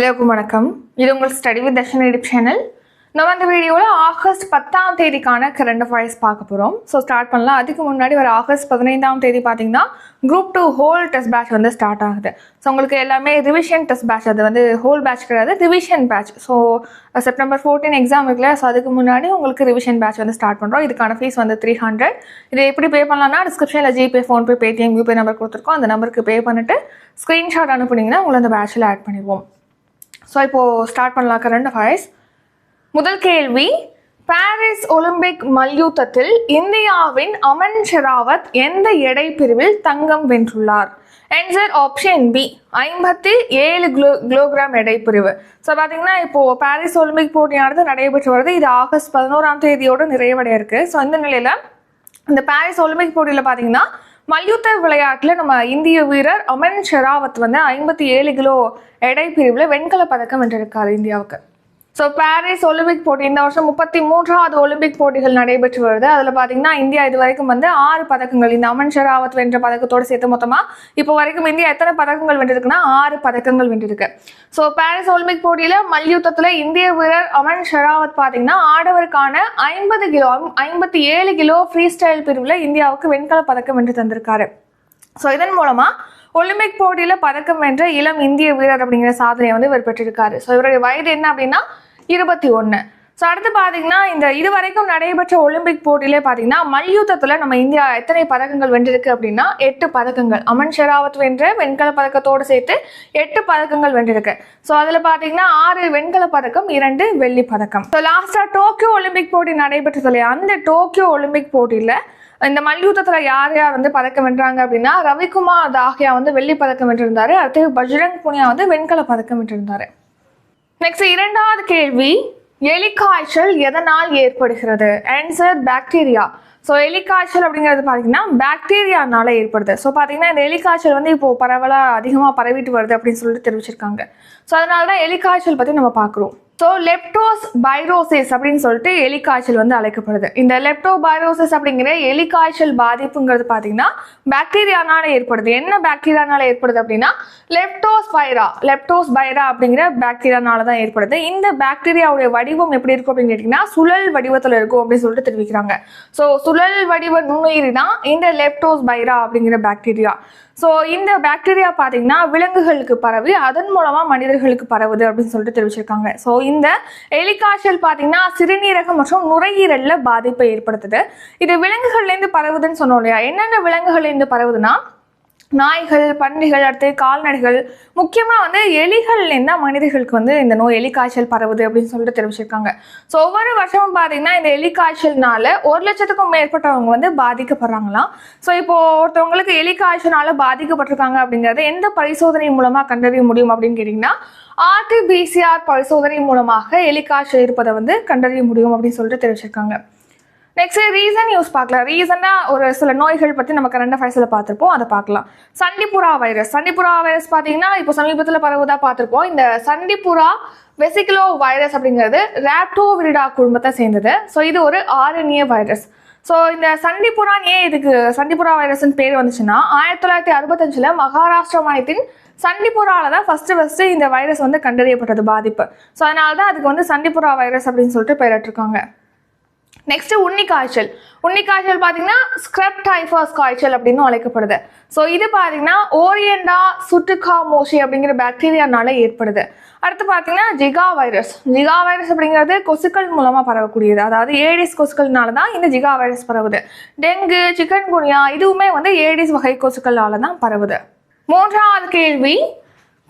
எல்லோருக்கும் வணக்கம். இது உங்கள் study with Darshan YouTube channel நம்ம இந்த வீடியோவில் ஆகஸ்ட் பத்தாம் தேதிக்கான கரண்ட் அஃபேர்ஸ் பார்க்க போகிறோம் ஸோ ஸ்டார்ட் பண்ணலாம். அதுக்கு முன்னாடி ஒரு ஆகஸ்ட் பதினைந்தாம் தேதி பார்த்தீங்கன்னா group two whole test batch வந்து ஸ்டார்ட் ஆகுது. ஸோ உங்களுக்கு எல்லாமே ரிவிஷன் டெஸ்ட் பேட்ச் அது வந்து ஹோல் பேட்ச் கிடையாது revision batch so September fourteen exam இருக்குல்ல ஸோ அதுக்கு முன்னாடி உங்களுக்கு ரிவிஷன் பேட்ச் வந்து ஸ்டார்ட் பண்ணுறோம் இதுக்கான ஃபீஸ் வந்து த்ரீ ஹண்ட்ரட் இதை எப்படி பே பண்ணலாம்னா டிஸ்கிரிப்ஷனில் GPay PhonePe Paytm YouPay number கொடுத்துருக்கோம். அந்த நம்பருக்கு பே பண்ணிட்டு ஸ்க்ரீன்ஷாட் அனுப்புனீங்கன்னா உங்களை அந்த பேட்சில் ஆட் பண்ணிடுவோம். ஸோ இப்போது ஸ்டார்ட் பண்ணலாம். கரண்ட் அஃபேர்ஸ் முதல் கேள்வி பாரிஸ் ஒலிம்பிக் மல்யுத்தத்தில் இந்தியாவின் அமன் ஷெராவத் எந்த எடை பிரிவில் தங்கம் வென்றுள்ளார்? ஆன்சர் ஆப்ஷன் பி ஐம்பத்தி ஏழு கிலோ கிலோகிராம் எடை பிரிவு. ஸோ பார்த்தீங்கன்னா இப்போது பாரிஸ் ஒலிம்பிக் போட்டியானது நடைபெற்று வருது. இது ஆகஸ்ட் பதினோராம் தேதியோட நிறைவடைய இருக்கு ஸோ இந்த நிலையில் இந்த பாரிஸ் ஒலிம்பிக் போட்டியில் பார்த்தீங்கன்னா மல்யுத்த விளையாட்டில் நம்ம இந்திய வீரர் அமன் ஷெராவத் வந்து ஐம்பத்தி ஏழு கிலோ எடை பிரிவில் வெண்கல பதக்கம் வென்றிருக்காரு இந்தியாவுக்கு. ஸோ பாரிஸ் ஒலிம்பிக் போட்டி இந்த வருஷம் முப்பத்தி மூன்றாவது ஒலிம்பிக் போட்டிகள் நடைபெற்று வருது. அதில் பார்த்தீங்கன்னா இந்தியா இது வரைக்கும் வந்து ஆறு பதக்கங்கள் இந்த அமன் ஷெராவத் வென்ற பதக்கத்தோடு சேர்த்து மொத்தமாக இப்போ வரைக்கும் இந்தியா எத்தனை பதக்கங்கள் வென்றிருக்குன்னா ஆறு பதக்கங்கள் வென்றிருக்கு. ஸோ பாரிஸ் ஒலிம்பிக் போட்டியில் மல்யுத்தத்தில் இந்திய வீரர் அமன் ஷெராவத் பார்த்தீங்கன்னா ஆடவருக்கான ஐம்பது கிலோ ஐம்பத்தி ஏழு கிலோ ஃப்ரீ ஸ்டைல் பிரிவில் இந்தியாவுக்கு வெண்கல பதக்கம் வென்று தந்திருக்காரு. ஸோ இதன் மூலமாக ஒலிம்பிக் போட்டியில் பதக்கம் வென்ற இளம் இந்திய வீரர் அப்படிங்கிற சாதனையை வந்து இவர் பெற்றிருக்காரு. ஸோ இவருடைய வயது என்ன அப்படின்னா இருபத்தி ஒன்று ஸோ அடுத்து பார்த்தீங்கன்னா இந்த இதுவரைக்கும் நடைபெற்ற ஒலிம்பிக் போட்டியிலே பார்த்தீங்கன்னா மல்யுத்தத்தில் நம்ம இந்தியா எத்தனை பதக்கங்கள் வென்றிருக்கு அப்படின்னா எட்டு பதக்கங்கள். அமன் ஷெராவத் வென்ற வெண்கல பதக்கத்தோடு சேர்த்து எட்டு பதக்கங்கள் வென்றிருக்கு. ஸோ அதில் பார்த்தீங்கன்னா ஆறு வெண்கல பதக்கம் இரண்டு வெள்ளி பதக்கம். ஸோ லாஸ்ட்டாக டோக்கியோ ஒலிம்பிக் போட்டி நடைபெற்றது இல்லையா? அந்த டோக்கியோ ஒலிம்பிக் போட்டியில் இந்த மல்யுத்தத்தில் யார் யார் வந்து பதக்கம் வென்றாங்க அப்படின்னா ரவிக்குமார் தாகியா வந்து வெள்ளி பதக்கம் வென்றிருந்தாரு. அடுத்து பஜ்ரங் புனியா வந்து வெண்கல பதக்கம் வென்றிருந்தாரு. நெக்ஸ்ட் இரண்டாவது கேள்வி எலிக்காய்ச்சல் எதனால் ஏற்படுகிறது? ஆன்சர் பாக்டீரியா ஸோ எலிக்காய்ச்சல் அப்படிங்கிறது பார்த்தீங்கன்னா பாக்டீரியானால ஏற்படுது. ஸோ பார்த்தீங்கன்னா இந்த எலிக்காய்ச்சல் வந்து இப்போ பரவலாக அதிகமாக பரவிட்டு வருது அப்படின்னு சொல்லிட்டு தெரிவிச்சிருக்காங்க. ஸோ அதனால தான் எலிக்காய்ச்சல் பற்றி நம்ம பார்க்குறோம் ஸோ லெப்டோஸ் பைரோசிஸ் அப்படின்னு சொல்லிட்டு எலிக்காய்ச்சல் வந்து அழைக்கப்படுது. இந்த லெப்டோ பைரோசிஸ் அப்படிங்கிற எலிக்காய்ச்சல் பாதிப்புங்கிறது பார்த்தீங்கன்னா பாக்டீரியானால ஏற்படுது. என்ன பாக்டீரியானால ஏற்படுது அப்படின்னா லெப்டோஸ் பைரா லெப்டோஸ் பைரா அப்படிங்கிற பாக்டீரியானால தான் ஏற்படுது. இந்த பாக்டீரியாவுடைய வடிவம் எப்படி இருக்கும் அப்படின்னு கேட்டிங்கன்னா சுழல் வடிவத்தில் இருக்கும் அப்படின்னு சொல்லிட்டு தெரிவிக்கிறாங்க. ஸோ சுழல் வடிவ நுண்ணுயிரி தான் இந்த லெப்டோஸ் பைரா அப்படிங்கிற பாக்டீரியா ஸோ இந்த பாக்டீரியா பார்த்தீங்கன்னா விலங்குகளுக்கு பரவி அதன் மூலமாக மனிதர்களுக்கு பரவுது அப்படின்னு சொல்லிட்டு தெரிவிச்சிருக்காங்க. ஸோ இந்த எலிகாய்ச்சல் பார்த்தீங்கன்னா சிறுநீரகம் மற்றும் நுரையீரலில் பாதிப்பை ஏற்படுத்துது. இது விலங்குகள்லேருந்து பரவுதுன்னு சொன்னோம் இல்லையா? என்னென்ன விலங்குகள்லேருந்து பரவுதுன்னா நாய்கள் பன்றிகள் அடுத்து கால்நடைகள் முக்கியமாக வந்து எலிகள்லேருந்து தான் மனிதர்களுக்கு வந்து இந்த நோய் எலிக்காய்ச்சல் பரவுது அப்படின்னு சொல்லிட்டு தெரிவிச்சிருக்காங்க. ஸோ ஒவ்வொரு வருஷமும் பார்த்தீங்கன்னா இந்த எலிக்காய்ச்சல்னால ஒரு லட்சத்துக்கும் மேற்பட்டவங்க வந்து பாதிக்கப்படுறாங்களாம். ஸோ இப்போ ஒருத்தவங்களுக்கு எலிக்காய்ச்சல்னால பாதிக்கப்பட்டிருக்காங்க அப்படிங்கிறத எந்த பரிசோதனை மூலமாக கண்டறிய முடியும் அப்படின்னு கேட்டிங்கன்னா ஆர்டிபிசிஆர் பரிசோதனை மூலமாக எலிக்காய்ச்சல் இருப்பதை வந்து கண்டறிய முடியும் அப்படின்னு சொல்லிட்டு தெரிவிச்சிருக்காங்க. நெக்ஸ்ட் ரீசன் நியூஸ் பார்க்கலாம். ரீசனாக ஒரு சில நோய்கள் பற்றி நம்ம கரண்ட் அஃபேர்ஸில் பார்த்துருப்போம். அதை பார்க்கலாம். சண்டிபுரா வைரஸ் சண்டிபுரா வைரஸ் பார்த்தீங்கன்னா இப்போ சமீபத்தில் பரவுதா பார்த்துருப்போம். இந்த சண்டிபுரா வெசிகுலோ வைரஸ் அப்படிங்கிறது ராப்டோவிரிடா குடும்பத்தை சேர்ந்தது. ஸோ இது ஒரு ஆரண்ய வைரஸ் ஸோ இந்த சண்டிபுரான் ஏன் இதுக்கு சண்டிபுரா வைரஸ்னு பேர் வந்துச்சுன்னா ஆயிரத்தி தொள்ளாயிரத்தி அறுபத்தஞ்சில் மகாராஷ்டிரா மாநிலத்தின் சண்டிபுரால தான் ஃபஸ்ட்டு ஃபஸ்ட்டு இந்த வைரஸ் வந்து கண்டறியப்பட்டது பாதிப்பு. ஸோ அதனால தான் அதுக்கு வந்து சண்டிபுரா வைரஸ் அப்படின்னு சொல்லிட்டு பெயரிட்டிருக்காங்க. நெக்ஸ்ட் உண்ணி காய்ச்சல் உண்ணி காய்ச்சல் பார்த்தீங்கன்னா ஸ்க்ரப் டைஃபஸ் காய்ச்சல் அப்படின்னு அழைக்கப்படுது. ஸோ இது பார்த்தீங்கன்னா ஓரியண்டா சுட்டுக்கா மோஷி அப்படிங்கிற பாக்டீரியானால ஏற்படுது. அடுத்து பார்த்தீங்கன்னா ஜிகா வைரஸ். ஜிகா வைரஸ் அப்படிங்கிறது கொசுக்கள் மூலமாக பரவக்கூடியது. அதாவது ஏடிஸ் கொசுக்கள்னால தான் இந்த ஜிகா வைரஸ் பரவுது. டெங்கு சிக்கன் குனியா இதுவுமே வந்து ஏடிஸ் வகை கொசுக்களால தான் பரவுது. மூன்றாவது கேள்வி.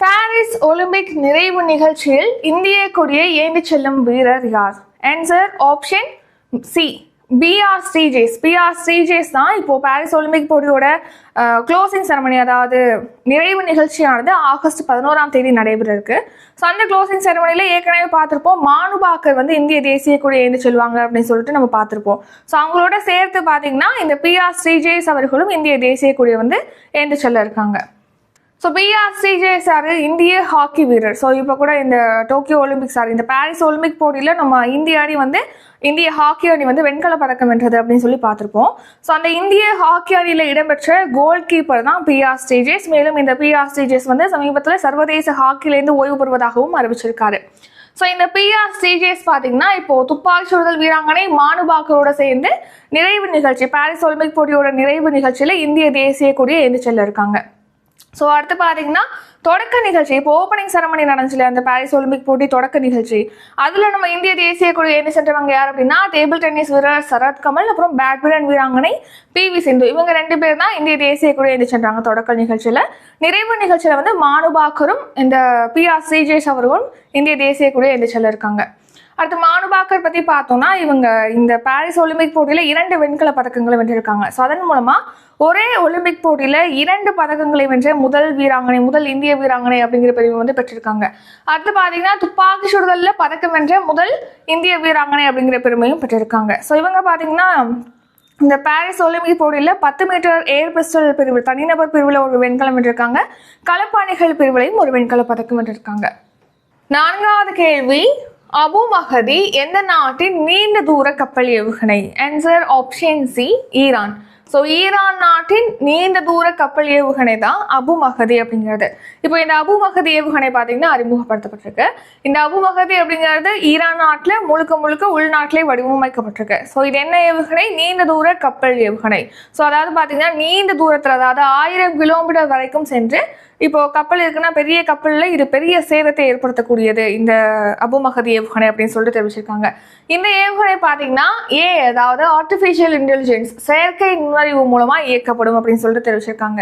பாரிஸ் ஒலிம்பிக் நிறைவு நிகழ்ச்சியில் இந்திய கொடியை ஏந்தி செல்லும் வீரர் யார்? Answer option C PR Sreejesh. PR Sreejesh தான் இப்போ பாரிஸ் ஒலிம்பிக் போட்டியோட க்ளோசிங் செரமனி அதாவது நிறைவு நிகழ்ச்சியானது ஆகஸ்ட் பதினோராம் தேதி நடைபெற இருக்கு ஸோ அந்த க்ளோசிங் செரமனியில் ஏற்கனவே பார்த்துருப்போம் மானுபாக்கர் வந்து இந்திய தேசிய கொடி எழுந்து செல்வாங்க அப்படின்னு சொல்லிட்டு நம்ம பார்த்துருப்போம். ஸோ அவங்களோட சேர்த்து பார்த்தீங்கன்னா இந்த பிஆர் ஸ்ரீஜேஸ் அவர்களும் இந்திய தேசிய கொடியை வந்து எழுந்து செல்ல இருக்காங்க. ஸோ பிஆர் ஸ்ரீஜே சார் இந்திய ஹாக்கி வீரர். ஸோ இப்போ கூட இந்த டோக்கியோ ஒலிம்பிக் சார் இந்த பாரிஸ் ஒலிம்பிக் போட்டியில் நம்ம இந்திய அணி வந்து இந்திய ஹாக்கி அணி வந்து வெண்கல பதக்கம் வென்றது அப்படின்னு சொல்லி பார்த்துருப்போம். ஸோ அந்த இந்திய ஹாக்கி அணியில் இடம்பெற்ற கோல் கீப்பர் தான் பிஆர் ஸ்டேஜஸ் மேலும் இந்த பிஆர் ஸ்டேஜஸ் வந்து சமீபத்தில் சர்வதேச ஹாக்கிலேருந்து ஓய்வு பெறுவதாகவும் அறிவிச்சிருக்காரு. ஸோ இந்த பிஆர் ஸ்டேஜஸ் பார்த்தீங்கன்னா இப்போ துப்பாக்கி சுடுதல் வீராங்கனை மானுபாக்கரோட சேர்ந்து நிறைவு நிகழ்ச்சி பாரிஸ் ஒலிம்பிக் போட்டியோட நிறைவு நிகழ்ச்சியில் இந்திய தேசிய கொடியை எழுந்து செல்ல இருக்காங்க. ஸோ அடுத்து பார்த்தீங்கன்னா தொடக்க நிகழ்ச்சி. இப்போ ஓப்பனிங் செரமனி நடந்துச்சுல அந்த பாரிஸ் ஒலிம்பிக் போட்டி தொடக்க நிகழ்ச்சி. அதில் நம்ம இந்திய தேசிய குழு என்ன சென்றவங்க யார் அப்படின்னா டேபிள் டென்னிஸ் வீரர் சரத் கமல் அப்புறம் பேட்மிண்டன் வீராங்கனை பி வி சிந்து. இவங்க ரெண்டு பேர் தான் இந்திய தேசிய குழு எழுந்து சென்றாங்க தொடக்க நிகழ்ச்சியில். நிறைவு நிகழ்ச்சியில் வந்து மானுபாக்கரும் இந்த பி ஆர் ஸ்ரீஜேஷ் அவர்களும் இந்திய தேசிய குழு எழுந்து செல்ல இருக்காங்க. அடுத்து மானுபாக்கர் பற்றி பார்த்தோம்னா இவங்க இந்த பாரிஸ் ஒலிம்பிக் போட்டியில் இரண்டு வெண்கல பதக்கங்களை வென்றிருக்காங்க. ஸோ அதன் மூலமாக ஒரே ஒலிம்பிக் போட்டியில இரண்டு பதக்கங்களை வென்ற முதல் வீராங்கனை முதல் இந்திய வீராங்கனை அப்படிங்கிற பிரிவு வந்து பெற்றிருக்காங்க. அடுத்து பார்த்தீங்கன்னா துப்பாக்கி சுடுதல்ல பதக்கம் வென்ற முதல் இந்திய வீராங்கனை அப்படிங்கிற பெருமையும் பெற்றிருக்காங்க. ஸோ இவங்க பார்த்தீங்கன்னா இந்த பாரிஸ் ஒலிம்பிக் போட்டியில் பத்து மீட்டர் ஏர் பிஸ்டல் பிரிவு தனிநபர் பிரிவில் ஒரு வெண்கலம் வென்றிருக்காங்க. களப்பாணிகள் பிரிவிலையும் ஒரு வெண்கல பதக்கம் வென்றிருக்காங்க. நான்காவது கேள்வி அபு மஹதி எந்த நாட்டின் நீண்ட தூர கப்பல் ஏவுகணை? Answer option C Iran. So Iran நாட்டின் நீண்ட தூர கப்பல் ஏவுகணை தான் அபு மகதி அப்படிங்கிறது. இப்போ இந்த அபு மகதி ஏவுகணை பார்த்தீங்கன்னா அறிமுகப்படுத்தப்பட்டிருக்கு. இந்த அபு மகதி அப்படிங்கிறது ஈரான் நாட்டில் முழுக்க முழுக்க உள்நாட்டிலே வடிவமைக்கப்பட்டிருக்கு. ஸோ இது என்ன ஏவுகணை? நீண்ட தூர கப்பல் ஏவுகணை. ஸோ அதாவது பார்த்தீங்கன்னா நீண்ட தூரத்தில் அதாவது ஆயிரம் கிலோமீட்டர் வரைக்கும் சென்று இப்போ கப்பல் இருக்குன்னா பெரிய கப்பலில் இது பெரிய சேதத்தை ஏற்படுத்தக்கூடியது. இந்த அபுமகதி ஏவுகணை அப்படின்னு சொல்லிட்டு தெரிவிச்சிருக்காங்க. இந்த ஏவுகணை பார்த்தீங்கன்னா ஏ அதாவது ஆர்டிஃபிஷியல் இன்டெலிஜென்ஸ் செயற்கை நுண்ணறிவு மூலமாக இயக்கப்படும் அப்படின்னு சொல்லிட்டு தெரிவிச்சிருக்காங்க.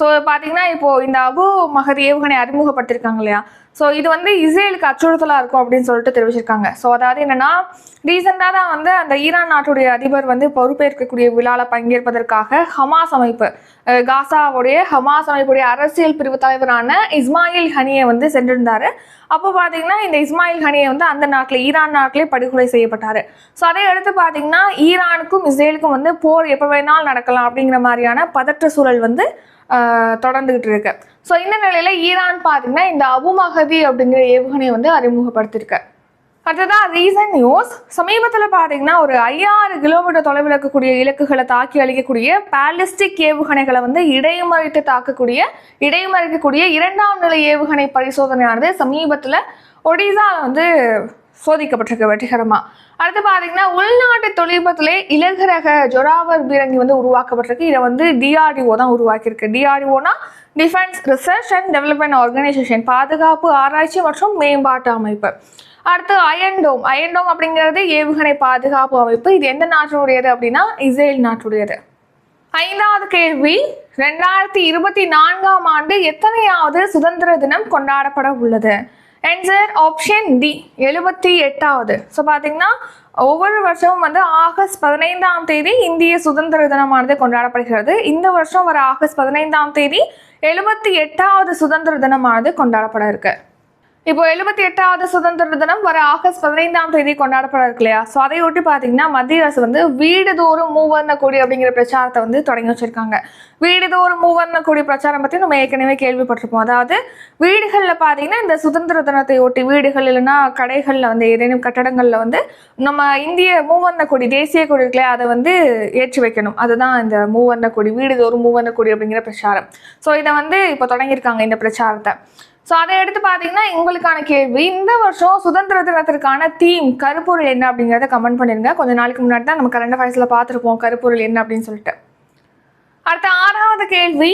ஸோ பார்த்தீங்கன்னா இப்போ இந்த அபு மகதி ஏவுகணை அறிமுகப்படுத்திருக்காங்க இல்லையா? ஸோ இது வந்து இஸ்ரேலுக்கு அச்சுறுத்தலாக இருக்கும் அப்படின்னு சொல்லிட்டு தெரிவிச்சிருக்காங்க. ஸோ அதாவது என்னன்னா ரீசெண்டாக தான் வந்து அந்த ஈரான் நாட்டுடைய அதிபர் வந்து பொறுப்பேற்கக்கூடிய விழாவில் பங்கேற்பதற்காக ஹமாஸ் அமைப்பு காசாவுடைய ஹமாஸ் அமைப்புடைய அரசியல் பிரிவு தலைவரான இஸ்மாயில் ஹனியை வந்து சென்றிருந்தாரு. அப்போ பார்த்தீங்கன்னா இந்த இஸ்மாயில் ஹனியை வந்து அந்த நாட்டில் ஈரான் நாட்டிலே படுகொலை செய்யப்பட்டார். ஸோ அதை அடுத்து பார்த்தீங்கன்னா ஈரானுக்கும் இஸ்ரேலுக்கும் வந்து போர் எப்போ வேணாலும் நடக்கலாம் அப்படிங்கிற மாதிரியான பதற்ற சூழல் வந்து தொடர்ந்துகிட்டு இருக்கு. ஸோ இந்த நிலையில ஈரான் பார்த்தீங்கன்னா இந்த அபுமஹதி அப்படிங்கிற ஏவுகணையை வந்து அறிமுகப்படுத்தியிருக்கு. அடுத்ததான் ரீசன் நியூஸ் சமீபத்தில் பார்த்தீங்கன்னா ஒரு ஐயாறு கிலோமீட்டர் தொலைவில் இருக்கக்கூடிய இலக்குகளை தாக்கி அழிக்கக்கூடிய பாலிஸ்டிக் ஏவுகணைகளை வந்து இடைமறித்து தாக்கக்கூடிய இடைமறிக்கக்கூடிய இரண்டாம் நிலை ஏவுகணை பரிசோதனையானது சமீபத்தில் ஒடிசாவில் வந்து சோதிக்கப்பட்டிருக்கு வெற்றிகரமாக அடுத்து பார்த்தீங்கன்னா உள்நாட்டு தொழில்நுட்பத்திலே இலகுரக ஜொராவர் பீரங்கி வந்து உருவாக்கப்பட்டிருக்கு. இதை வந்து டிஆர்டிஓ தான் உருவாக்கியிருக்கு. டிஆர்டிஓனா defence research and development organisation பாதுகாப்பு ஆராய்ச்சி மற்றும் மேம்பாட்டு அமைப்பு. அடுத்து அயன்டோம் அயன்டோம் அப்படிங்கிறது ஏவுகணை பாதுகாப்பு அமைப்பு. இது எந்த நாட்டினுடையது அப்படின்னா இஸ்ரேல் நாட்டுடையது. ஐந்தாவது கேள்வி ரெண்டாயிரத்தி இருபத்தி நான்காம் ஆண்டு எத்தனையாவது சுதந்திர தினம் கொண்டாடப்பட உள்ளது? ஆன்சர் ஆப்ஷன் டி எழுபத்தி எட்டாவது. ஸோ பார்த்தீங்கன்னா ஒவ்வொரு வருஷமும் வந்து ஆகஸ்ட் பதினைந்தாம் தேதி இந்திய சுதந்திர தினமானது கொண்டாடப்படுகிறது. இந்த வருஷம் வர ஆகஸ்ட் பதினைந்தாம் தேதி எழுபத்தி எட்டாவது சுதந்திர தினமானது கொண்டாடப்பட இருக்கு. இப்போ எழுபத்தி எட்டாவது சுதந்திர தினம் வர ஆகஸ்ட் பதினைந்தாம் தேதி கொண்டாடப்பட இருக்கு இல்லையா? ஸோ அதையொட்டி பார்த்தீங்கன்னா மத்திய அரசு வந்து வீடுதோறும் மூவர்ண கொடி அப்படிங்கிற பிரச்சாரத்தை வந்து தொடங்கி வச்சிருக்காங்க. வீடுதோறும் மூவர்ண கொடி பிரச்சாரம் பற்றி நம்ம ஏற்கனவே கேள்விப்பட்டிருப்போம். அதாவது வீடுகளில் பார்த்தீங்கன்னா இந்த சுதந்திர தினத்தை ஒட்டி வீடுகள் இல்லைன்னா கடைகளில் வந்து ஏதேனும் கட்டடங்களில் வந்து நம்ம இந்திய மூவர்ண கொடி தேசிய கொடி இருக்குல்லையா அதை வந்து ஏற்றி வைக்கணும். அதுதான் இந்த மூவர்ண கொடி வீடுதோறும் மூவர்ண கொடி அப்படிங்கிற பிரச்சாரம். ஸோ இதை வந்து இப்போ தொடங்கியிருக்காங்க இந்த பிரச்சாரத்தை. ஸோ அதை எடுத்து பார்த்தீங்கன்னா உங்களுக்கான கேள்வி இந்த வருஷம் சுதந்திர தினத்திற்கான தீம் கருப்பொருள் என்ன அப்படிங்கிறத கமெண்ட் பண்ணிருங்க. கொஞ்ச நாளைக்கு முன்னாடி தான் நம்ம கரண்ட் அஃபேர்ஸில் பார்த்துருப்போம் கருப்பொருள் என்ன அப்படின்னு சொல்லிட்டு. அடுத்த ஆறாவது கேள்வி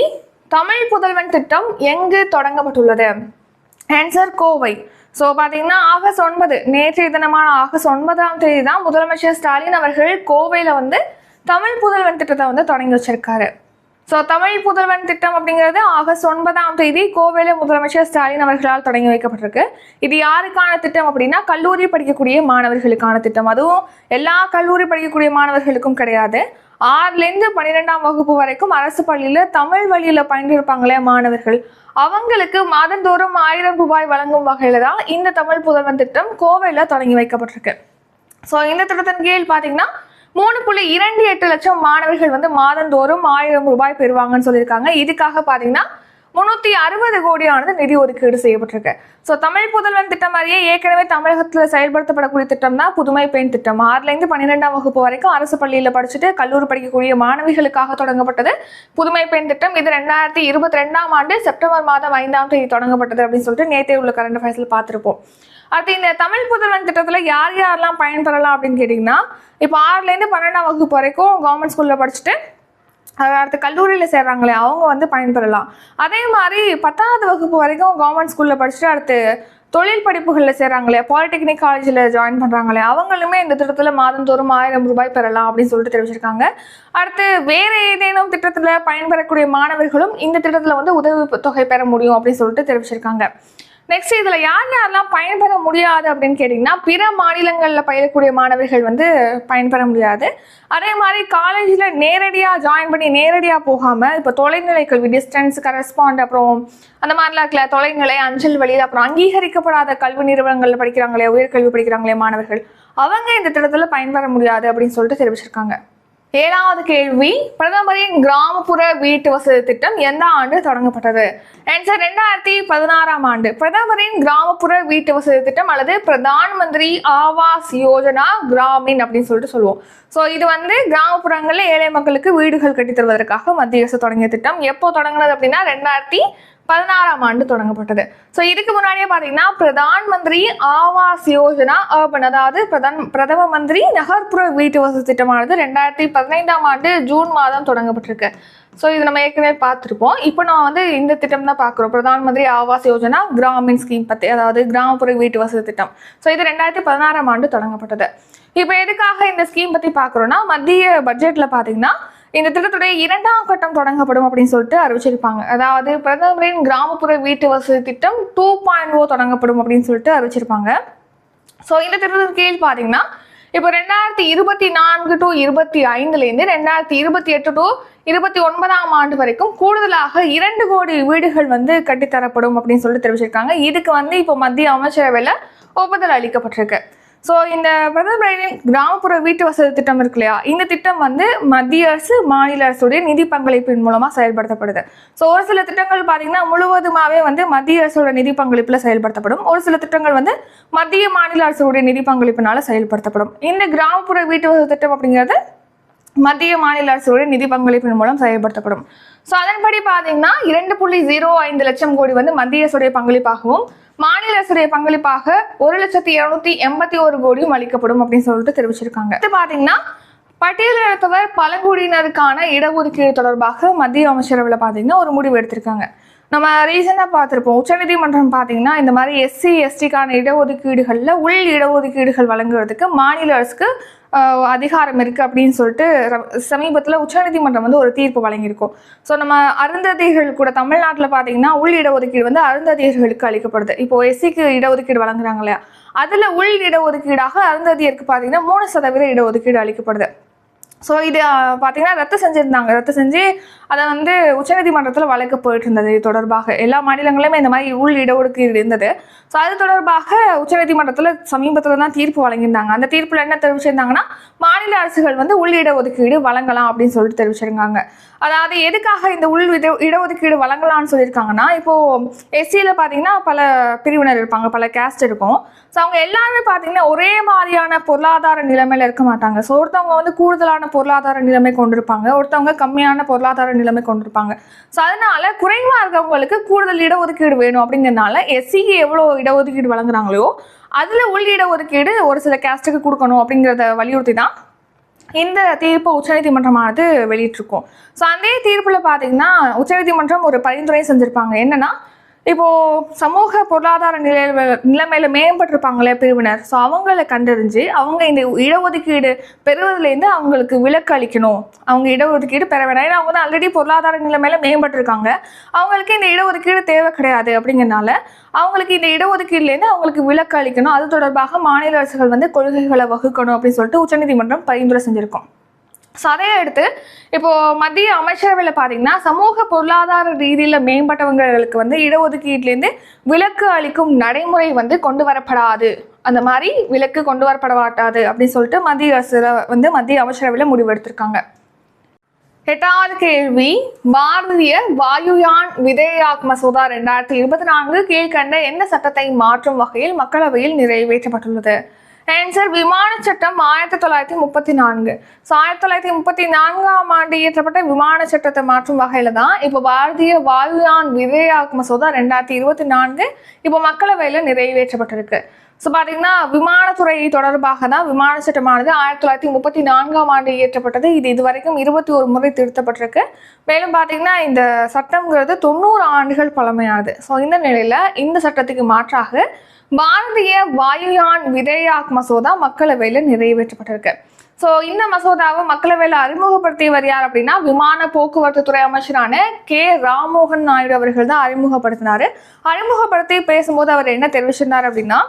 தமிழ் புதல்வன் திட்டம் எங்கு தொடங்கப்பட்டுள்ளது? ஆன்சர் கோவை. ஸோ பார்த்தீங்கன்னா ஆகஸ்ட் ஒன்பது நேற்றைய தினமான ஆகஸ்ட் ஒன்பதாம் தேதி தான் முதலமைச்சர் ஸ்டாலின் அவர்கள் கோவையில் வந்து தமிழ் புதல்வன் திட்டத்தை வந்து தொடங்கி வச்சிருக்காரு. ஸோ தமிழ் புதல்வன் திட்டம் அப்படிங்கிறது ஆகஸ்ட் ஒன்பதாம் தேதி கோவையில் முதலமைச்சர் ஸ்டாலின் அவர்களால் தொடங்கி வைக்கப்பட்டிருக்கு. இது யாருக்கான திட்டம் அப்படின்னா கல்லூரி படிக்கக்கூடிய மாணவர்களுக்கான திட்டம். அதுவும் எல்லா கல்லூரி படிக்கக்கூடிய மாணவர்களுக்கும் கிடையாது. ஆறுலேருந்து பன்னிரெண்டாம் வகுப்பு வரைக்கும் அரசு பள்ளியில் தமிழ் வழியில் பயின்றிருப்பாங்களே மாணவர்கள். அவங்களுக்கு மாதந்தோறும் ஆயிரம் ரூபாய் வழங்கும் வகையில் தான் இந்த தமிழ் புதல்வன் திட்டம் கோவையில் தொடங்கி வைக்கப்பட்டிருக்கு. ஸோ இந்த திட்டத்தின் கீழ் பார்த்தீங்கன்னா மூணு புள்ளி இரண்டு எட்டு லட்சம் மாணவர்கள் வந்து மாதந்தோறும் ஆயிரம் ரூபாய் பெறுவாங்கன்னு சொல்லியிருக்காங்க. இதுக்காக பார்த்தீங்கன்னா முன்னூத்தி அறுபது கோடியானது நிதி ஒதுக்கீடு செய்யப்பட்டிருக்கு. ஸோ தமிழ் புதல்வன் திட்டம் மாதிரியே ஏற்கனவே தமிழகத்தில் செயல்படுத்தப்படக்கூடிய திட்டம் தான் புதுமை பெண் திட்டம். ஆறுலேருந்து பன்னிரெண்டாம் வகுப்பு வரைக்கும் அரசு பள்ளியில் படிச்சுட்டு கல்லூரி படிக்கக்கூடிய மாணவிகளுக்காக தொடங்கப்பட்டது புதுமை பெண் திட்டம். இது ரெண்டாயிரத்தி இருபத்தி ரெண்டாம் ஆண்டு செப்டம்பர் மாதம் ஐந்தாம் தேதி தொடங்கப்பட்டது அப்படின்னு சொல்லிட்டு நேற்றே உள்ள கரண்ட் அஃபேர்ஸில் பார்த்துருப்போம். அடுத்து இந்த தமிழ் புதல்வன் திட்டத்தில் யார் யாரெல்லாம் பயன்பெறலாம் அப்படின்னு கேட்டிங்கன்னா இப்போ ஆறுலேருந்து பன்னெண்டாம் வகுப்பு வரைக்கும் கவர்மெண்ட் ஸ்கூலில் படிச்சுட்டு அடுத்து கல்லூரியில் சேர்றாங்களே அவங்க வந்து பயன்பெறலாம். அதே மாதிரி பத்தாவது வகுப்பு வரைக்கும் கவர்மெண்ட் ஸ்கூலில் படிச்சுட்டு அடுத்து தொழில் படிப்புகளில் சேர்றாங்களே பாலிடெக்னிக் காலேஜில் ஜாயின் பண்ணுறாங்களே அவங்களுமே இந்த திட்டத்தில் மாதந்தோறும் ஆயிரம் ரூபாய் பெறலாம் அப்படின்னு சொல்லிட்டு தெரிவிச்சிருக்காங்க. அடுத்து வேறு ஏதேனும் திட்டத்தில் பயன்பெறக்கூடிய மாணவர்களும் இந்த திட்டத்தில் வந்து உதவி தொகை பெற முடியும் அப்படின்னு சொல்லிட்டு தெரிவிச்சிருக்காங்க. நெக்ஸ்ட் இதில் யார் யாரெல்லாம் பயன்பெற முடியாது அப்படின்னு கேட்டிங்கன்னா பிற மாநிலங்களில் பயிலக்கூடிய மாணவர்கள் வந்து பயன்பெற முடியாது. அதே மாதிரி காலேஜில் நேரடியாக ஜாயின் பண்ணி நேரடியாக போகாமல் இப்போ தொலைநிலை கல்வி டிஸ்டன்ஸ் கரஸ்பாண்ட் அப்புறம் அந்த மாதிரிலாம் இருக்கல தொலைநிலை அஞ்சல் வழியில் அப்புறம் அங்கீகரிக்கப்படாத கல்வி நிறுவனங்களில் படிக்கிறாங்களே உயர்கல்வி படிக்கிறாங்களே மாணவர்கள் அவங்க இந்த திட்டத்தில் பயன்பெற முடியாது அப்படின்னு சொல்லிட்டு தெரிவிச்சிருக்காங்க. ஏழாவது கேள்வி பிரதமரின் கிராமப்புற வீட்டு வசதி திட்டம் எந்த ஆண்டு தொடங்கப்பட்டது? ஆன்சர் ரெண்டாயிரத்தி பதினாறாம் ஆண்டு. பிரதமரின் கிராமப்புற வீட்டு வசதி திட்டம் அல்லது பிரதான் மந்திரி ஆவாஸ் யோஜனா கிராமின் அப்படின்னு சொல்லிட்டு சொல்லுவோம். ஸோ இது வந்து கிராமப்புறங்களில் ஏழை மக்களுக்கு வீடுகள் கட்டி தருவதற்காக மத்திய அரசு தொடங்கிய திட்டம். எப்போ தொடங்கினது அப்படின்னா ரெண்டாயிரத்தி பதினாறாம் ஆண்டு தொடங்கப்பட்டது. ஸோ இதுக்கு முன்னாடியே பார்த்தீங்கன்னா பிரதான் மந்திரி ஆவாஸ் யோஜனா அர்பன் அதாவது பிரதான் பிரதம மந்திரி நகர்ப்புற வீட்டு வசதி திட்டமானது ரெண்டாயிரத்தி பதினைந்தாம் ஆண்டு ஜூன் மாதம் தொடங்கப்பட்டிருக்கு. ஸோ இது நம்ம ஏற்கனவே பார்த்துருப்போம். இப்போ நம்ம வந்து இந்த திட்டம் தான் பார்க்குறோம். பிரதான் மந்திரி ஆவாஸ் யோஜனா கிராமின் ஸ்கீம் பற்றி அதாவது கிராமப்புற வீட்டு வசதி திட்டம். ஸோ இது ரெண்டாயிரத்தி பதினாறாம் ஆண்டு தொடங்கப்பட்டது. இப்போ எதுக்காக இந்த ஸ்கீம் பற்றி பார்க்குறோன்னா மத்திய பட்ஜெட்டில் பார்த்தீங்கன்னா இந்த திட்டத்துடைய இரண்டாம் கட்டம் தொடங்கப்படும் அப்படின்னு சொல்லிட்டு அறிவிச்சிருப்பாங்க. அதாவது பிரதமரின் கிராமப்புற வீட்டு வசதி திட்டம் டூ பாயிண்ட் ஓ தொடங்கப்படும் அப்படின்னு சொல்லிட்டு அறிவிச்சிருப்பாங்க. ஸோ இந்த திட்டத்தின் கீழ் பார்த்தீங்கன்னா இப்போ ரெண்டாயிரத்தி இருபத்தி நான்கு டு இருபத்தி ஐந்துலேருந்து ரெண்டாயிரத்தி இருபத்தி எட்டு டு இருபத்தி ஒன்பதாம் ஆண்டு வரைக்கும் கூடுதலாக இரண்டு கோடி வீடுகள் வந்து கட்டித்தரப்படும் அப்படின்னு சொல்லிட்டு தெரிவிச்சிருக்காங்க. இதுக்கு வந்து இப்போ மத்திய அமைச்சரவையில் ஒப்புதல் அளிக்கப்பட்டிருக்கு. ஸோ இந்த பிரதமரின் கிராமப்புற வீட்டு வசதி திட்டம் இருக்கு இல்லையா? இந்த திட்டம் வந்து மத்திய அரசு மாநில அரசுடைய நிதி பங்களிப்பின் மூலமாக செயல்படுத்தப்படுது. ஸோ ஒரு சில திட்டங்கள் பார்த்தீங்கன்னா முழுவதுமாகவே வந்து மத்திய அரசோட நிதி பங்களிப்பில் செயல்படுத்தப்படும். ஒரு சில திட்டங்கள் வந்து மத்திய மாநில அரசுடைய நிதி பங்களிப்பினால செயல்படுத்தப்படும். இந்த கிராமப்புற வீட்டு வசதி திட்டம் அப்படிங்கிறது மத்திய மாநில அரசுடைய நிதி பங்களிப்பின் மூலம் செயல்படுத்தப்படும். ஸோ அதன்படி பார்த்தீங்கன்னா இரண்டு புள்ளி ஜீரோ ஐந்து லட்சம் கோடி வந்து மத்திய அரசுடைய பங்களிப்பாகவும் மாநில அரசுடைய பங்களிப்பாக ஒரு லட்சத்தி இருநூத்தி எண்பத்தி ஒரு கோடியும் அளிக்கப்படும் அப்படின்னு சொல்லிட்டு தெரிவிச்சிருக்காங்க. இது பார்த்தீங்கன்னா பட்டியலிடத்தவர் பழங்குடியினருக்கான இடஒதுக்கீடு தொடர்பாக மத்திய அமைச்சரவையில் பார்த்தீங்கன்னா ஒரு முடிவு எடுத்திருக்காங்க. நம்ம ரீசெண்டாக பார்த்துருப்போம். உச்சநீதிமன்றம் பார்த்தீங்கன்னா இந்த மாதிரி எஸ்சி எஸ்டிக்கான இடஒதுக்கீடுகளில் உள் இடஒதுக்கீடுகள் வழங்குறதுக்கு மாநில அரசுக்கு அதிகாரம் இருக்குது அப்படின்னு சொல்லிட்டு சமீபத்தில் உச்சநீதிமன்றம் வந்து ஒரு தீர்ப்பு வழங்கியிருக்கும். ஸோ நம்ம அருந்ததிகள் கூட தமிழ்நாட்டில் பார்த்தீங்கன்னா உள் இடஒதுக்கீடு வந்து அருந்ததியர்களுக்கு அளிக்கப்படுது. இப்போ எஸ்சிக்கு இடஒதுக்கீடு வழங்குறாங்க இல்லையா? அதில் உள் இடஒதுக்கீடாக அருந்ததியருக்கு பார்த்தீங்கன்னா மூணு சதவீத இடஒதுக்கீடு அளிக்கப்படுது. ஸோ இது பார்த்தீங்கன்னா ரத்து செஞ்சுருந்தாங்க. ரத்து செஞ்சு அதை வந்து உச்சநீதிமன்றத்தில் வழக்கு போயிட்டு இருந்தது இது தொடர்பாக. எல்லா மாநிலங்களுமே இந்த மாதிரி உள் இடஒதுக்கீடு இருந்தது. ஸோ அது தொடர்பாக உச்சநீதிமன்றத்தில் சமீபத்தில் தான் தீர்ப்பு வழங்கியிருந்தாங்க. அந்த தீர்ப்பில் என்ன தெரிவிச்சிருந்தாங்கன்னா மாநில அரசுகள் வந்து உள் இடஒதுக்கீடு வழங்கலாம் அப்படின்னு சொல்லிட்டு தெரிவிச்சிருக்காங்க அதாவது எதுக்காக இந்த உள் இட இடஒதுக்கீடு வழங்கலாம்னு சொல்லியிருக்காங்கன்னா இப்போது எஸ்சியில் பார்த்தீங்கன்னா பல பிரிவினர் இருப்பாங்க பல கேஸ்ட் இருக்கும். ஸோ அவங்க எல்லாருமே பார்த்தீங்கன்னா ஒரே மாதிரியான பொருளாதார நிலைமையில் இருக்க மாட்டாங்க. ஸோ ஒருத்தவங்க வந்து கூடுதலான பொருளாதார நிலைமை கொண்டிருப்பாங்க. ஒருத்தவங்க கம்மியான பொருளாதார நிலைமை கொண்டிருப்பாங்க. ஸோ அதனால குறைவாக இருக்கவங்களுக்கு கூடுதல் இடஒதுக்கீடு வேணும் அப்படிங்கிறதுனால எஸ்சிக்கு எவ்வளோ இடஒதுக்கீடு வழங்குறாங்களோ அதில் உள் இடஒதுக்கீடு ஒரு சில கேஸ்ட்டுக்கு கொடுக்கணும் அப்படிங்கிறத வலியுறுத்தி தான் இந்த தீர்ப்பை உச்சநீதிமன்றமானது வெளியிட்டிருக்கும். ஸோ அந்த தீர்ப்பில் பார்த்தீங்கன்னா உச்சநீதிமன்றம் ஒரு பரிந்துரை செஞ்சுருப்பாங்க. என்னென்னா இப்போ சமூக பொருளாதார நிலை நிலைமையில மேம்பட்டிருப்பாங்களே பிரிவினர். ஸோ அவங்கள கண்டறிஞ்சு அவங்க இந்த இடஒதுக்கீடு பெறுவதுலேருந்து அவங்களுக்கு விலக்கு அளிக்கணும். அவங்க இடஒதுக்கீடு பெற வேணாம். ஏன்னா அவங்க தான் ஆல்ரெடி பொருளாதார நிலைமையில மேம்பட்டிருக்காங்க. அவங்களுக்கு இந்த இடஒதுக்கீடு தேவை கிடையாது அப்படிங்கிறனால அவங்களுக்கு இந்த இடஒதுக்கீடுலேருந்து அவங்களுக்கு விலக்கு அளிக்கணும். அது தொடர்பாக மாநில அரசுகள் வந்து கொள்கைகளை வகுக்கணும் அப்படின்னு சொல்லிட்டு உச்சநீதிமன்றம் பரிந்துரை செஞ்சிருக்கோம். ஸோ அதை எடுத்து இப்போது மத்திய அமைச்சரவையில் பார்த்தீங்கன்னா சமூக பொருளாதார ரீதியில் மேம்பட்டவங்களுக்கு வந்து இடஒதுக்கீட்லேருந்து விலக்கு அளிக்கும் நடைமுறை வந்து கொண்டு வரப்படாது. அந்த மாதிரி விலக்கு கொண்டு வரப்பட மாட்டாது அப்படின்னு சொல்லிட்டு மத்திய அரசு வந்து மத்திய அமைச்சரவையில் முடிவெடுத்திருக்காங்க எட்டாவது கேள்வி பாரதிய வாயுயான் விதேயாக் மசோதா ரெண்டாயிரத்தி இருபத்தி நான்கு கீழ்கண்ட என்ன சட்டத்தை மாற்றும் வகையில் மக்களவையில் நிறைவேற்றப்பட்டுள்ளது? ஆன்சர் விமான சட்டம் ஆயிரத்தி தொள்ளாயிரத்தி முப்பத்தி நான்கு. ஸோ ஆயிரத்தி தொள்ளாயிரத்தி முப்பத்தி நான்காம் ஆண்டு இயற்றப்பட்ட விமான சட்டத்தை மாற்றும் வகையில தான் இப்போ பாரதிய வாயுயான் விதேயாக் மசோதா ரெண்டாயிரத்தி இருபத்தி நான்கு இப்போ மக்களவையில் நிறைவேற்றப்பட்டிருக்கு. ஸோ பார்த்தீங்கன்னா விமானத்துறை தொடர்பாக தான் விமான சட்டமானது ஆயிரத்தி தொள்ளாயிரத்தி முப்பத்தி நான்காம் ஆண்டு இயற்றப்பட்டது. இது இதுவரைக்கும் இருபத்தி ஒரு முறை திருத்தப்பட்டிருக்கு. மேலும் பார்த்தீங்கன்னா இந்த சட்டம்ங்கிறது தொண்ணூறு ஆண்டுகள் பழமையானது. ஸோ இந்த நிலையில் இந்த சட்டத்துக்கு மாற்றாக பாரதிய வாயுயான் விதேயாக் மசோதா மக்களவையில் நிறைவேற்றப்பட்டிருக்கு. ஸோ இந்த மசோதாவை மக்களவையில் அறிமுகப்படுத்தியவர் யார் அப்படின்னா விமான போக்குவரத்து துறை அமைச்சரான கே. ராம்மோகன் நாயுடு அவர்கள் தான் அறிமுகப்படுத்தினார். அறிமுகப்படுத்தி பேசும்போது அவர் என்ன தெரிவிச்சிருந்தார் அப்படின்னா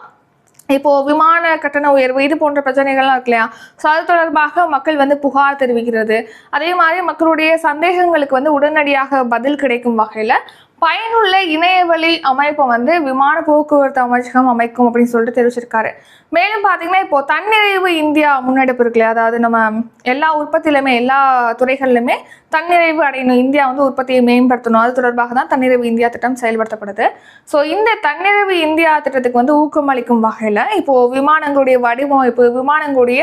இப்போ விமான கட்டண உயர்வு இது போன்ற பிரச்சனைகள்லாம் இருக்கு இல்லையா? ஸோ அது தொடர்பாக மக்கள் வந்து புகார் தெரிவிக்கிறது. அதே மாதிரி மக்களுடைய சந்தேகங்களுக்கு வந்து உடனடியாக பதில் கிடைக்கும் வகையில் பயனுள்ள இணையவழி அமைப்பை வந்து விமான போக்குவரத்து அமைச்சகம் அமைக்கும் அப்படின்னு சொல்லிட்டு தெரிவிச்சிருக்காரு. மேலும் பார்த்தீங்கன்னா இப்போ தன்னிறைவு இந்தியா முன்னெடுப்பு இருக்குல்ல அதாவது நம்ம எல்லா உற்பத்தியிலுமே எல்லா துறைகள்லையுமே தன்னிறைவு அடையணும் இந்தியா வந்து உற்பத்தியை மேம்படுத்தணும். அது தொடர்பாக தான் தன்னிறைவு இந்தியா திட்டம் செயல்படுத்தப்படுது. ஸோ இந்த தன்னிறைவு இந்தியா திட்டத்துக்கு வந்து ஊக்கம் அளிக்கும் வகையில் இப்போ விமானங்களுடைய வடிவமைப்பு விமானங்களுடைய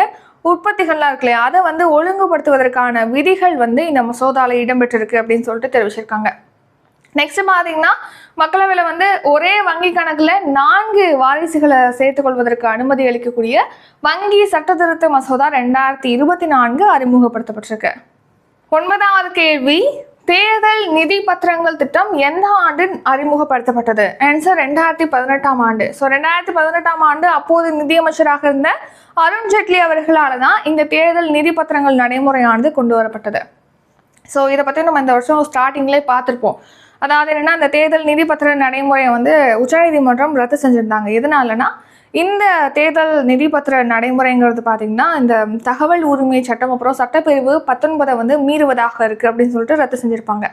உற்பத்திகள்லாம் இருக்கு இல்லையா? அதை வந்து ஒழுங்குபடுத்துவதற்கான விதிகள் வந்து இந்த மசோதாவில் இடம்பெற்றிருக்கு அப்படின்னு சொல்லிட்டு தெரிவிச்சிருக்காங்க. நெக்ஸ்ட் பார்த்தீங்கன்னா மக்களவையில் வந்து ஒரே வங்கி கணக்கில் நான்கு வாரிசுகளை சேர்த்துக்கொள்வதற்கு அனுமதி அளிக்கக்கூடிய வங்கி சட்டத்திருத்த மசோதா ரெண்டாயிரத்தி இருபத்தி நான்கு அறிமுகப்படுத்தப்பட்டிருக்கு. ஒன்பதாவது கேள்வி தேர்தல் நிதி பத்திரங்கள் திட்டம் எந்த ஆண்டு அறிமுகப்படுத்தப்பட்டது? ஆன்சர் ரெண்டாயிரத்தி பதினெட்டாம் ஆண்டு. ஸோ ரெண்டாயிரத்தி பதினெட்டாம் ஆண்டு அப்போது நிதியமைச்சராக இருந்த அருண் ஜேட்லி அவர்களால் தான் இந்த தேர்தல் நிதி பத்திரங்கள் நடைமுறையானது கொண்டு வரப்பட்டது. ஸோ இதை பற்றி நம்ம இந்த வருஷம் ஸ்டார்டிங்லேயே பார்த்துருப்போம். அதாவது என்னன்னா அந்த தேர்தல் நிதி பத்திர நடைமுறையை வந்து உச்சநீதிமன்றம் ரத்து செஞ்சுருந்தாங்க. எதனாலனா இந்த தேர்தல் நிதி பத்திர நடைமுறைங்கிறது பார்த்தீங்கன்னா இந்த தகவல் உரிமை சட்டம் அப்புறம் சட்டப்பிரிவு பத்தொன்பதை வந்து மீறுவதாக இருக்குது அப்படின்னு சொல்லிட்டு ரத்து செஞ்சுருப்பாங்க.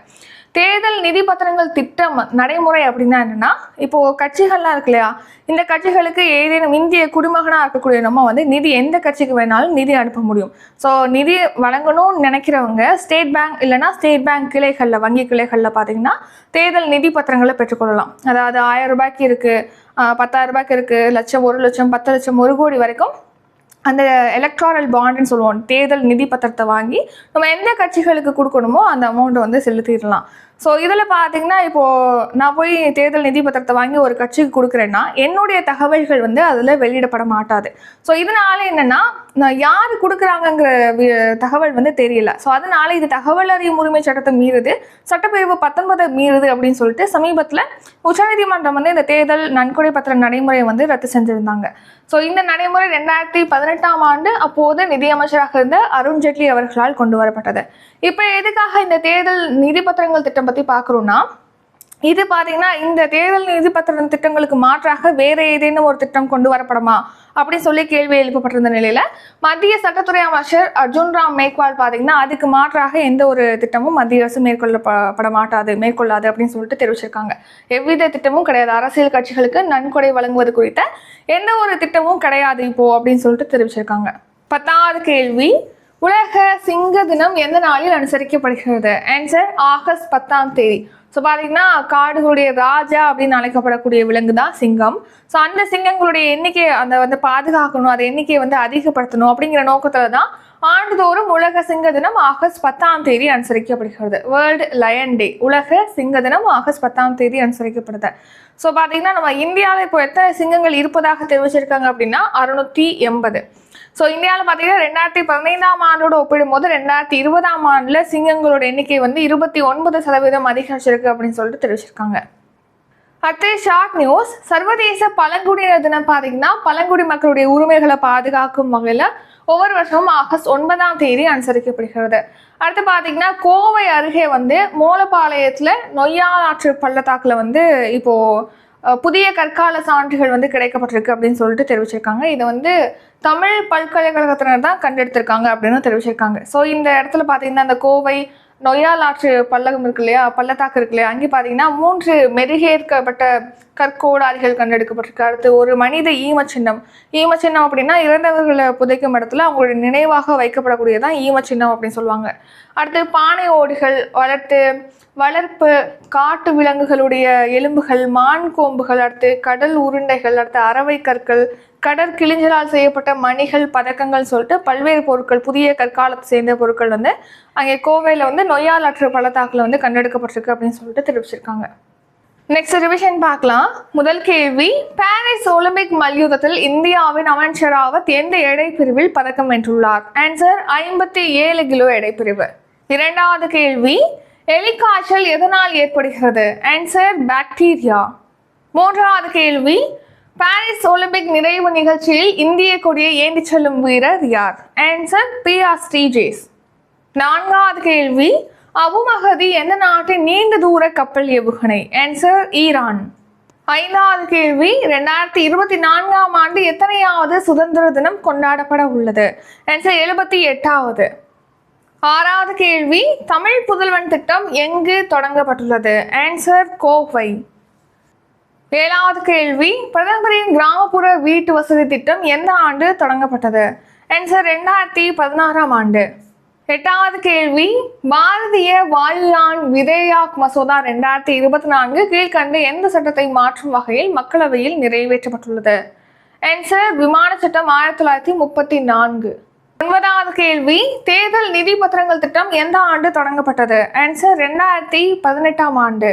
தேர்தல் நிதி பத்திரங்கள் திட்டம் நடைமுறை அப்படின்னா என்னன்னா இப்போ கட்சிகள்லாம் இருக்கு இல்லையா? இந்த கட்சிகளுக்கு ஏதேனும் இந்திய குடிமகனாக இருக்கக்கூடிய நம்ம வந்து நிதி எந்த கட்சிக்கு வேணாலும் நிதி அனுப்ப முடியும். ஸோ நிதி வழங்கணும்னு நினைக்கிறவங்க ஸ்டேட் பேங்க் இல்லைன்னா ஸ்டேட் பேங்க் கிளைகளில் வங்கி கிளைகளில் பார்த்தீங்கன்னா தேர்தல் நிதி பத்திரங்களை பெற்றுக்கொள்ளலாம். அதாவது ஆயிரம் ரூபாய்க்கு இருக்குது பத்தாயிரம் ரூபாய்க்கு இருக்குது லட்சம் ஒரு லட்சம் பத்து லட்சம் ஒரு கோடி வரைக்கும் அந்த எலக்ட்ராரல் பாண்டுன்னு சொல்லுவோம் தேர்தல் நிதி பத்திரத்தை வாங்கி நம்ம எந்த கட்சிகளுக்கு கொடுக்கணுமோ அந்த அமௌண்ட்டை வந்து செலுத்திடலாம். ஸோ இதில் பார்த்தீங்கன்னா இப்போது நான் போய் தேர்தல் நிதி பத்திரத்தை வாங்கி ஒரு கட்சிக்கு கொடுக்குறேன்னா என்னுடைய தகவல்கள் வந்து அதில் வெளியிடப்பட மாட்டாது. ஸோ இதனால் என்னென்னா நான் யார் கொடுக்குறாங்கங்கிற தகவல் வந்து தெரியல. ஸோ அதனால் இது தகவல் அறியும் உரிமை சட்டத்தை மீறுது சட்டப்பிரிவு பத்தொன்பதை மீறுது அப்படின்னு சொல்லிட்டு சமீபத்தில் உச்சநீதிமன்றம் வந்து இந்த தேர்தல் நன்கொடை பத்திர நடைமுறையை வந்து ரத்து செஞ்சுருந்தாங்க. ஸோ இந்த நடைமுறை ரெண்டாயிரத்தி பதினெட்டாம் ஆண்டு அப்போது நிதியமைச்சராக இருந்த அருண் ஜேட்லி அவர்களால் கொண்டு வரப்பட்டது. இப்போ எதுக்காக இந்த தேர்தல் நிதி பத்திரங்கள் திட்டம் பற்றி பார்க்குறோன்னா இது பார்த்தீங்கன்னா இந்த தேர்தல் நிதி பத்திரம் திட்டங்களுக்கு மாற்றாக வேற ஏதேனும் ஒரு திட்டம் கொண்டு வரப்படுமா? அப்படின்னு சொல்லி கேள்வி எழுப்பப்பட்டிருந்த நிலையில மத்திய சட்டத்துறை அமைச்சர் அர்ஜுன் ராம் மேக்வால் பார்த்தீங்கன்னா அதுக்கு மாற்றாக எந்த ஒரு திட்டமும் மத்திய அரசு மேற்கொள்ளப்பட மாட்டாது மேற்கொள்ளாது அப்படின்னு சொல்லிட்டு தெரிவிச்சிருக்காங்க. எவ்வித திட்டமும் கிடையாது. அரசியல் கட்சிகளுக்கு நன்கொடை வழங்குவது குறித்த எந்த ஒரு திட்டமும் கிடையாது இப்போ அப்படின்னு சொல்லிட்டு தெரிவிச்சிருக்காங்க. பத்தாவது கேள்வி உலக சிங்க தினம் எந்த நாளில் அனுசரிக்கப்படுகிறது? ஆன்சர் ஆகஸ்ட் பத்தாம் தேதி. ஸோ பார்த்தீங்கன்னா காடுகளுடைய ராஜா அப்படின்னு அழைக்கப்படக்கூடிய விலங்கு தான் சிங்கம். ஸோ அந்த சிங்கங்களுடைய எண்ணிக்கையை அந்த வந்து பாதுகாக்கணும் அதை எண்ணிக்கையை வந்து அதிகப்படுத்தணும் அப்படிங்கிற நோக்கத்தில் தான் ஆண்டுதோறும் உலக சிங்க தினம் ஆகஸ்ட் பத்தாம் தேதி அனுசரிக்கப்படுகிறது. வேர்ல்டு லயன் டே உலக சிங்க தினம் ஆகஸ்ட் பத்தாம் தேதி அனுசரிக்கப்படுது. ஸோ பார்த்தீங்கன்னா நம்ம இந்தியாவில் இப்போ எத்தனை சிங்கங்கள் இருப்பதாக தெரிவிச்சிருக்காங்க அப்படின்னா அறுநூத்தி எண்பது. ஸோ இந்தியாவில் பார்த்தீங்கன்னா ரெண்டாயிரத்தி பதினைந்தாம் ஆண்டோட ஒப்பிடும்போது ரெண்டாயிரத்தி இருபதாம் ஆண்டில் சிங்கங்களோட எண்ணிக்கை வந்து இருபத்தி ஒன்பது சதவீதம் அதிகரிச்சிருக்கு அப்படின்னு சொல்லிட்டு தெரிவிச்சிருக்காங்க. அடுத்து ஷார்ட் நியூஸ். சர்வதேச பழங்குடியினர் தினம் பார்த்தீங்கன்னா பழங்குடி மக்களுடைய உரிமைகளை பாதுகாக்கும் வகையில் ஒவ்வொரு வருஷமும் ஆகஸ்ட் ஒன்பதாம் தேதி அனுசரிக்கப்படுகிறது. அடுத்து பார்த்தீங்கன்னா கோவை அருகே வந்து மூலப்பாளையத்தில் நொய்யாலாற்று பள்ளத்தாக்கில் வந்து இப்போ புதிய கற்கால சான்றுகள் வந்து கிடைக்கப்பட்டிருக்கு அப்படின்னு சொல்லிட்டு தெரிவிச்சிருக்காங்க. இதை வந்து தமிழ் பல்கலைக்கழகத்தினர் தான் கண்டெடுத்திருக்காங்க அப்படின்னு தெரிவிச்சிருக்காங்க. ஸோ இந்த இடத்துல பார்த்தீங்கன்னா அந்த கோவை நொய்யால் ஆற்று பல்லகம் இருக்கு இல்லையா? பள்ளத்தாக்கு இருக்கு இல்லையா? அங்கே பார்த்தீங்கன்னா மூன்று மெருகேற்கப்பட்ட கற்கோடாரிகள் கண்டெடுக்கப்பட்டிருக்கு. அடுத்து ஒரு மனித ஈமச்சின்னம் ஈமச்சின்னம் அப்படின்னா இறந்தவர்களை புதைக்கும் இடத்துல அவங்களுடைய நினைவாக வைக்கப்படக்கூடியதான் ஈமச்சின்னம் அப்படின்னு சொல்லுவாங்க. அடுத்து பானை ஓடுகள் வளர்த்து வளர்ப்பு காட்டு விலங்குகளுடைய எலும்புகள் மான் கோம்புகள் அடுத்து கடல் உருண்டைகள் அடுத்து அரவை கற்கள் கடற்கிழிஞ்சலால் செய்யப்பட்ட மணிகள் பதக்கங்கள் சொல்லிட்டு பல்வேறு பொருட்கள் புதிய கற்காலத்தை சேர்ந்த பொருட்கள் வந்து அங்கே கோவையில் வந்து நொய்யால் ஆற்று பள்ளத்தாக்கில் வந்து கண்டெடுக்கப்பட்டிருக்கு அப்படின்னு சொல்லிட்டு தெரிவிச்சிருக்காங்க. நெக்ஸ்ட் ரிவிஷன் பார்க்கலாம். முதல் கேள்வி பாரிஸ் ஒலிம்பிக் மல்யுத்தத்தில் இந்தியாவின் அமன் ஷெராவத் எந்த எடை பிரிவில் பதக்கம் வென்றுள்ளார். ஆன்சர் ஐம்பத்தி ஏழு கிலோ எடை பிரிவு இரண்டாவது கேள்வி எலிக்காய்ச்சல் எதனால் ஏற்படுகிறது? ஆன்சர் பாக்டீரியா மூன்றாவது கேள்வி பாரிஸ் ஒலிம்பிக் நிறைவு நிகழ்ச்சியில் இந்திய கொடியை ஏந்தி செல்லும் வீரர் யார்? Answer P R Sreejesh. நான்காவது கேள்வி அபு மஹதி எந்த நாட்டின் நீண்ட தூர கப்பல் ஏவுகணை? Answer Iran. ஐந்தாவது கேள்வி ரெண்டாயிரத்தி இருபத்தி நான்காம் ஆண்டு எத்தனையாவது சுதந்திர தினம் கொண்டாடப்பட உள்ளது? ஆன்சர் எழுபத்தி எட்டாவது. ஆறாவது கேள்வி தமிழ் புதல்வன் திட்டம் எங்கு தொடங்கப்பட்டுள்ளது? ஆன்சர் கோவை. ஏழாவது கேள்வி பிரதமரின் கிராமப்புற வீட்டு வசதி திட்டம் எந்த ஆண்டு தொடங்கப்பட்டது? ஆன்சர் ரெண்டாயிரத்தி பதினாறாம் ஆண்டு. எட்டாவது கேள்வி பாரதிய வாயுயான் விதேயாக் மசோதா ரெண்டாயிரத்தி இருபத்தி நான்கு கீழ்கண்டு எந்த சட்டத்தை மாற்றும் வகையில் மக்களவையில் நிறைவேற்றப்பட்டுள்ளது? ஆன்சர் விமான சட்டம் ஆயிரத்தி தொள்ளாயிரத்தி முப்பத்தி நான்கு ஒன்பதாவது கேள்வி தேர்தல் நிதி பத்திரங்கள் திட்டம் எந்த ஆண்டு தொடங்கப்பட்டது? ஆன்சர் ரெண்டாயிரத்தி பதினெட்டாம் ஆண்டு.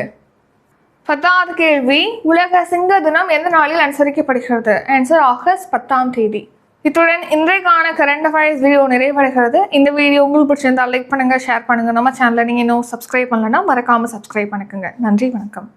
பத்தாவது கேள்வி உலக சிங்க தினம் எந்த நாளில் அனுசரிக்கப்படுகிறது? ஆன்சர் ஆகஸ்ட் பத்தாம் தேதி. இத்துடன் இன்றைக்கான கரண்ட் அஃபேர்ஸ் வீடியோ நிறைவடைகிறது. இந்த வீடியோ உங்களுக்கு பிடிச்சிருந்தால் லைக் பண்ணுங்கள் ஷேர் பண்ணுங்க. நம்ம சேனலை நீங்கள் இன்னும் சப்ஸ்கிரைப் பண்ணலன்னா மறக்காமல் சப்ஸ்கிரைப் பண்ணிக்கோங்க. நன்றி வணக்கம்.